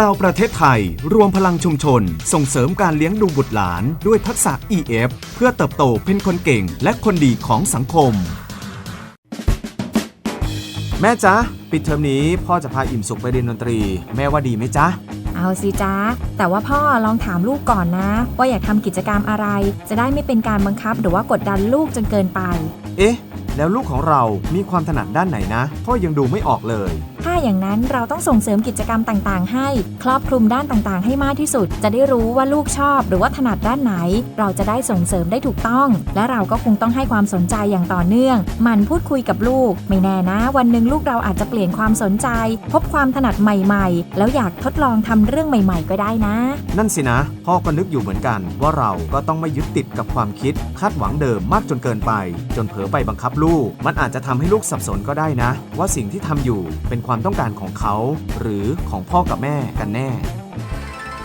ดาวประเทศไทย รวมพลังชุมชน ส่งเสริมการเลี้ยงดูบุตรหลานด้วยทักษะ EF เพื่อเติบโตเป็นคนเก่งและคนดีของสังคม แม่จ๊ะ ปิดเทอมนี้พ่อจะพาอิ่มสุขไปเรียนดนตรี แม่ว่าดีไหมจ๊ะ เอาสิจ้าแต่ว่าพ่อลองถามลูกก่อนนะ ว่าอยากทำกิจกรรมอะไร จะได้ไม่เป็นการบังคับหรือว่ากดดันลูกจนเกินไป เอ๊ะ แล้วลูกของเรามีความถนัดด้านไหนนะ พ่อยังดูไม่ออกเลย ถ้าอย่างนั้นเราต้องส่งเสริมกิจกรรมต่างๆ ให้ ครอบคลุมด้านต่างๆ ให้มากที่สุด จะได้รู้ว่าลูกชอบ หรือว่าถนัดด้านไหน เราจะได้ส่งเสริมได้ถูกต้อง และเราก็คงต้องให้ความสนใจอย่างต่อเนื่องหมันพูดคุยกับลูก ไม่แน่นะ วันหนึ่งลูกเราอาจจะเปลี่ยนความสนใจ พบความถนัดใหม่ๆ แล้วอยากทดลองทำเรื่องใหม่ ๆ ก็ได้นะ นั่นสินะ พ่อก็นึกอยู่เหมือนกัน ว่าเราก็ต้องไม่ยึดติดกับความคิดคาดหวังเดิมมากจนเกินไป จนเผลอไปบังคับลูก มันอาจจะทำให้ลูกสับสนก็ได้นะ ว่าสิ่งที่ทำอยู่เป็นความต้องการของเขา หรือของพ่อกับแม่กันแน่